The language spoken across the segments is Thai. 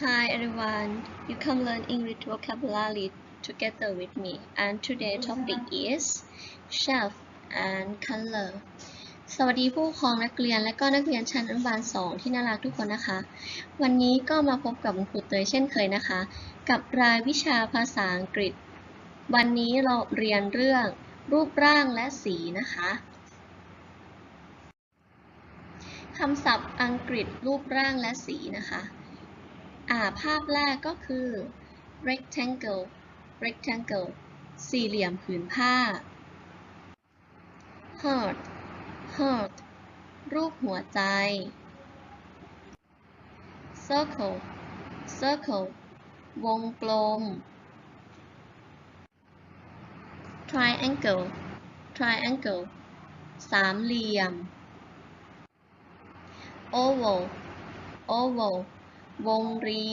Hi everyone, you can learn English vocabulary together with me and today topic is shelf and color สวัสดีผู้ปกครองนักเรียนและก็นักเรียนชั้นอนุบาล 2 ที่น่ารักทุกคนนะคะ วันนี้ก็มาพบกับคุณครูเตยเช่นเคยนะคะ กับรายวิชาภาษาอังกฤษ วันนี้เราเรียนเรื่องรูปร่างและสีนะคะคำศัพท์อังกฤษรูปร่างและสีนะคะ อ่าภาพแรกก็คือ rectangle rectangle สี่เหลี่ยมผืนผ้า heart heart รูปหัวใจ circle circle วงกลม triangle triangle สามเหลี่ยม oval oval วงรี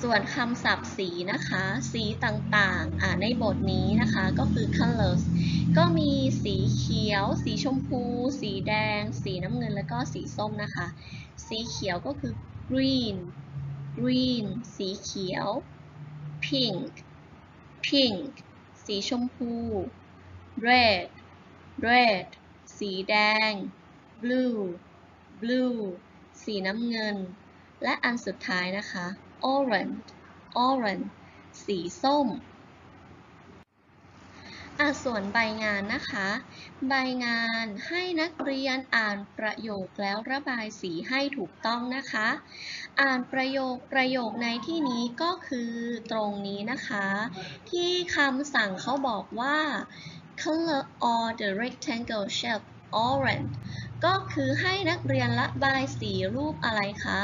ส่วนคำศัพท์สีนะคะ สีต่างๆ ในบทนี้นะคะก็คือ colors ก็มีสีเขียว สีชมพู สีแดง สีน้ำเงิน แล้วก็สีส้มนะคะ สีเขียวก็คือ green green สีเขียว pink pink สีชมพู red red สีแดง blue blue สีน้ำเงิน และอันสุดท้ายนะคะ orange orange สีส้มอะส่วนใบงานนะคะ ใบงานให้นักเรียนอ่านประโยคแล้วระบายสีให้ถูกต้องนะคะ อ่านประโยคประโยคในที่นี้ก็คือตรงนี้นะคะ ที่คำสั่งเขาบอกว่า color all the rectangle shape orange ก็คือให้นักเรียนระบายสีรูปอะไรคะ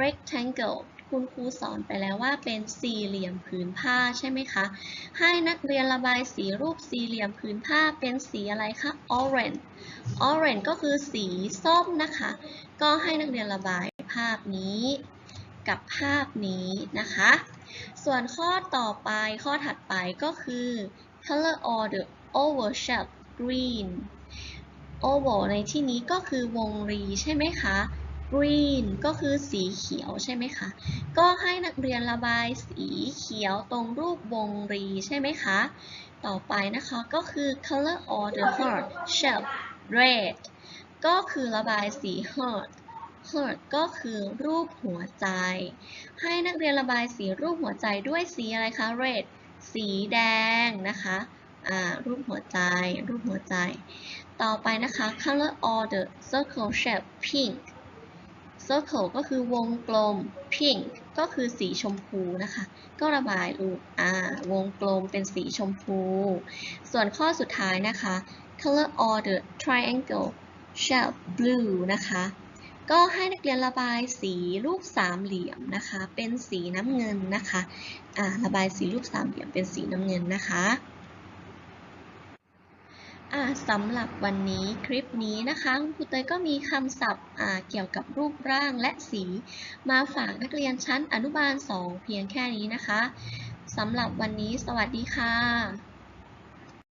rectangle คุณครูสอนไปแล้วว่าเป็นสี่เหลี่ยมผืนผ้าใช่ไหมคะ ให้นักเรียนระบายสีรูปสี่เหลี่ยมผืนผ้าเป็นสีอะไรคะ orange orange ก็คือสีส้มนะคะ ก็ให้นักเรียนระบายภาพนี้กับภาพนี้นะคะ ส่วนข้อต่อไปข้อถัดไปก็คือ color all the oval shape green oval ในที่นี้ก็คือวงรีใช่ไหมคะ green ก็คือสีเขียวใช่ไหมคะ ก็ให้นักเรียนระบายสีเขียวตรงรูปวงรีใช่ไหมคะ ต่อไปนะคะก็คือ color all the heart shape red ก็คือระบายสี heart heart ก็คือรูปหัวใจ ให้นักเรียนระบายสีรูปหัวใจด้วยสีอะไรคะ red สีแดงนะคะ รูปหัวใจ รูปหัวใจ ต่อไปนะคะ color all the circle shape pink circle ก็คือวงกลม pink ก็คือสีชมพูนะคะ ก็ระบายรูปอ่าวงกลมเป็นสีชมพู ส่วนข้อสุดท้ายนะคะ color all the triangle shape blue นะคะ ก็ให้นักเรียนระบายสีรูปสามเหลี่ยมนะคะ เป็นสีน้ำเงินนะคะอ่าระบายสีรูปสามเหลี่ยมเป็นสีน้ำเงินนะคะ อ่าสำหรับวันนี้คลิปนี้นะคะคุณครูเตยก็มีคำศัพท์อ่าเกี่ยวกับรูปร่างและสี มาฝากนักเรียนชั้นอนุบาล 2 เพียงแค่นี้นะคะสำหรับวันนี้สวัสดีค่ะ